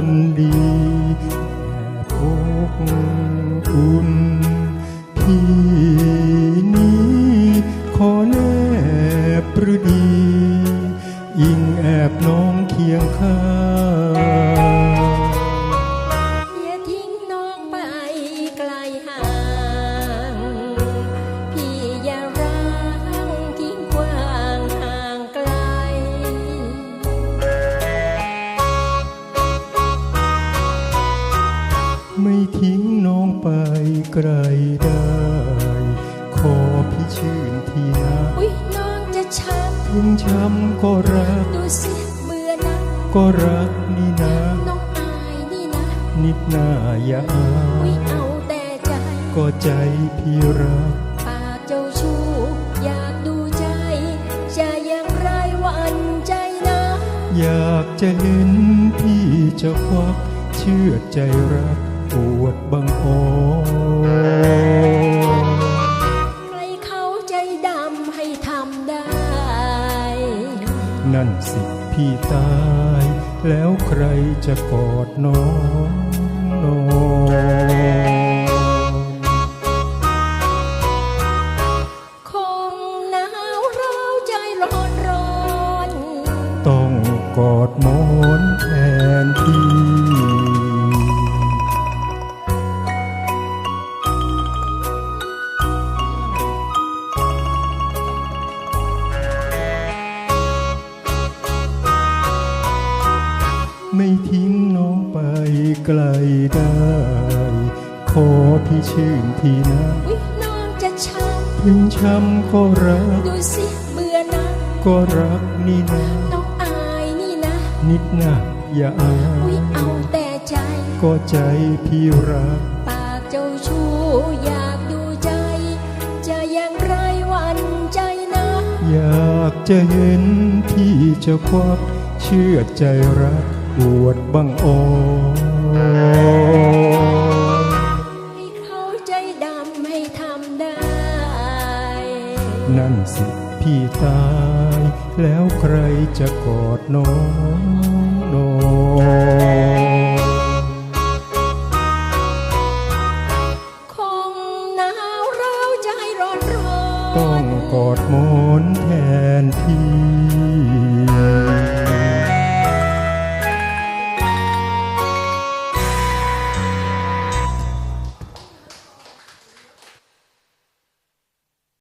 คนดีแต่พบคุณที่นี้ขอแนบประดี อิงแอบน้องเคียงข้า ไม่ทิ้งน้องไปไกลได้ ขอพี่ชื่นทีนะอุ๊ยน้องจะช้ถึงช้ำก็รักำดูสิเบื่อนะก็รักนี่นะ น้องอายนี่นะ นิดหน้าอย่าอาอุ๊ยยเอาแต่ใจ ก็ใจพี่รักปากเจ้าชู้อยากดูใจ จะอยังไรหวันใจนะ อยากจะเห็นพี่จะควักเชื่อใจรัก ปวดบังอ่อใครเขาใจดำให้ทำได้ นั่นสิพี่ตาย แล้วใครจะกอดน้องนอนคงหนาวร้าใจร้อนร้อนต้องกอดมอ งน้องไปไกลได้ ขอพี่ชื่นทีนะวิน้องจะช้ถึงช้ำก็รักำดูสิเบื่อนะก็รักนี่นะ น้องอายนี่นะ นิดหน้าอย่าอาวิยเอาแต่ใจ ก็ใจพี่รัก ปากเจ้าชู้อยากดูใจ จะอยังไรหวันใจนะ อยากจะเห็นพี่จะควักเชื่อใจรักปวด บังอ่อนให้เขาใจดำให้ทำได้ นั่นสิพี่ตายแล้วใครจะกอดน้องนอคงหนาวร้าวใจร้อนร้อนต้องกอดมอนแทนพี่